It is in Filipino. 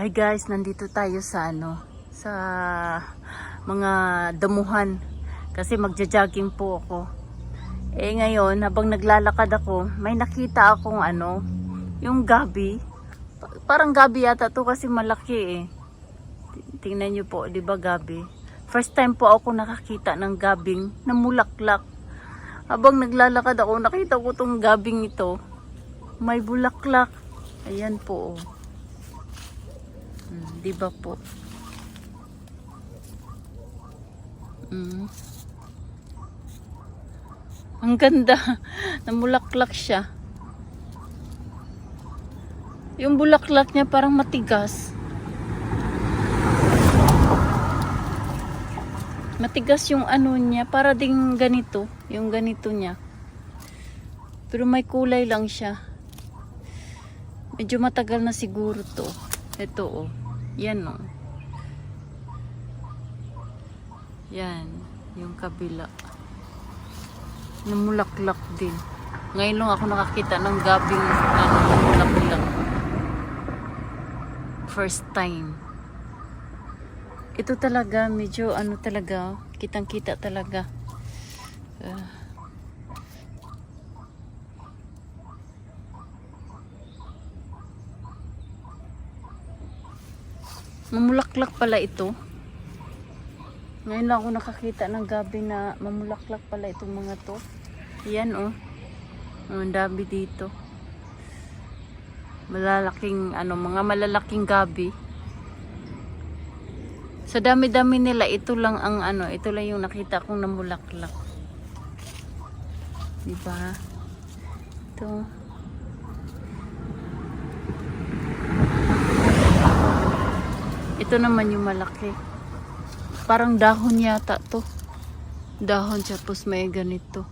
Hi guys, nandito tayo sa ano, sa mga damuhan. Kasi magja-jogging po ako. Eh ngayon, habang naglalakad ako, may nakita akong ano, yung gabi. Pa- Parang gabi yata to kasi malaki eh. Tingnan nyo po, di ba gabi? First time po ako nakakita ng gabing na mulaklak. Habang naglalakad ako, nakita ko tong gabing ito. May bulaklak. Ayan po. oh. Mm, di ba po? Mm. Ang ganda. Namulaklak siya. Yung bulaklak niya parang matigas. Matigas yung ano niya. Para ding ganito. Yung ganito niya. Pero may kulay lang siya. Medyo matagal na siguro to. Ito oh. Yan oh. Yan. Yung kabila. Namulaklak din. Ngayon lang ako nakakita ng gabing ano, namulaklak. First time. Ito talaga, medyo ano talaga, kitang kita talaga. Ah. Mamulaklak pala ito. Ngayon lang ako nakakita ng gabi na mamulaklak pala itong mga to. Yan oh. Oh, Ang dami dito. Malalaking ano, mga malalaking gabi. Sa dami-dami nila, ito lang ang ano, ito lang yung nakita kong namulaklak. Diba? Ito. Ito naman yung malaki. Parang dahon yata to. Dahon tapos may ganito.